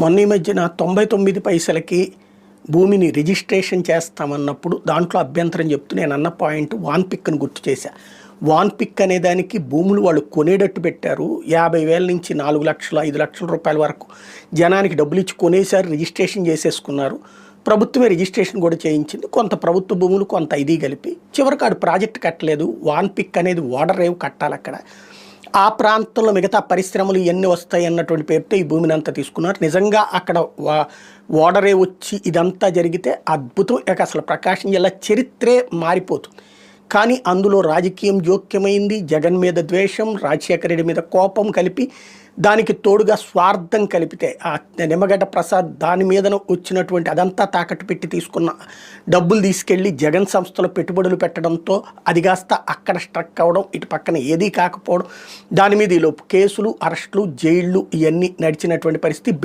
మొన్న ఈ మధ్యన తొంభై తొమ్మిది పైసలకి భూమిని రిజిస్ట్రేషన్ చేస్తామన్నప్పుడు దాంట్లో అభ్యంతరం చెప్తూ నేను అన్న పాయింట్ వాన్ పిక్ని గుర్తు చేశా. వాన్ పిక్ అనే దానికి భూములు వాళ్ళు కొనేటట్టు పెట్టారు. యాభై వేల నుంచి నాలుగు లక్షల ఐదు లక్షల రూపాయల వరకు జనానికి డబ్బులు ఇచ్చి కొనేసారి రిజిస్ట్రేషన్ చేసేసుకున్నారు. ప్రభుత్వమే రిజిస్ట్రేషన్ కూడా చేయించింది. కొంత ప్రభుత్వ భూములు కొంత ఇది కలిపి. చివరికి ఆడు ప్రాజెక్ట్ కట్టలేదు. వాన్ పిక్ అనేది వాటర్ రేవ్ కట్టాలి అక్కడ ఆ ప్రాంతంలో మిగతా పరిశ్రమలు ఎన్ని వస్తాయి అన్నటువంటి పేరుతో ఈ భూమిని అంతా తీసుకున్నారు. నిజంగా అక్కడ వా- ఓడరే వచ్చి ఇదంతా జరిగితే అద్భుతం. ఇక అసలు ప్రకాశం జిల్లా చరిత్రే మారిపోతుంది. కానీ అందులో రాజకీయం జోక్యమైంది. జగన్ మీద ద్వేషం రాజశేఖర రెడ్డి మీద కోపం కలిపి దానికి తోడుగా స్వార్థం కలిపితే ఆ నిమ్మగడ్డ ప్రసాద్ దాని మీదన వచ్చినటువంటి అదంతా తాకట్టు పెట్టి తీసుకున్న డబ్బులు తీసుకెళ్ళి జగన్ సంస్థలో పెట్టుబడులు పెట్టడంతో అది కాస్త అక్కడ స్ట్రక్ అవ్వడం ఇటు పక్కన ఏదీ కాకపోవడం దాని మీద ఈలోపు కేసులు అరెస్టులు జైళ్ళు ఇవన్నీ నడిచినటువంటి పరిస్థితి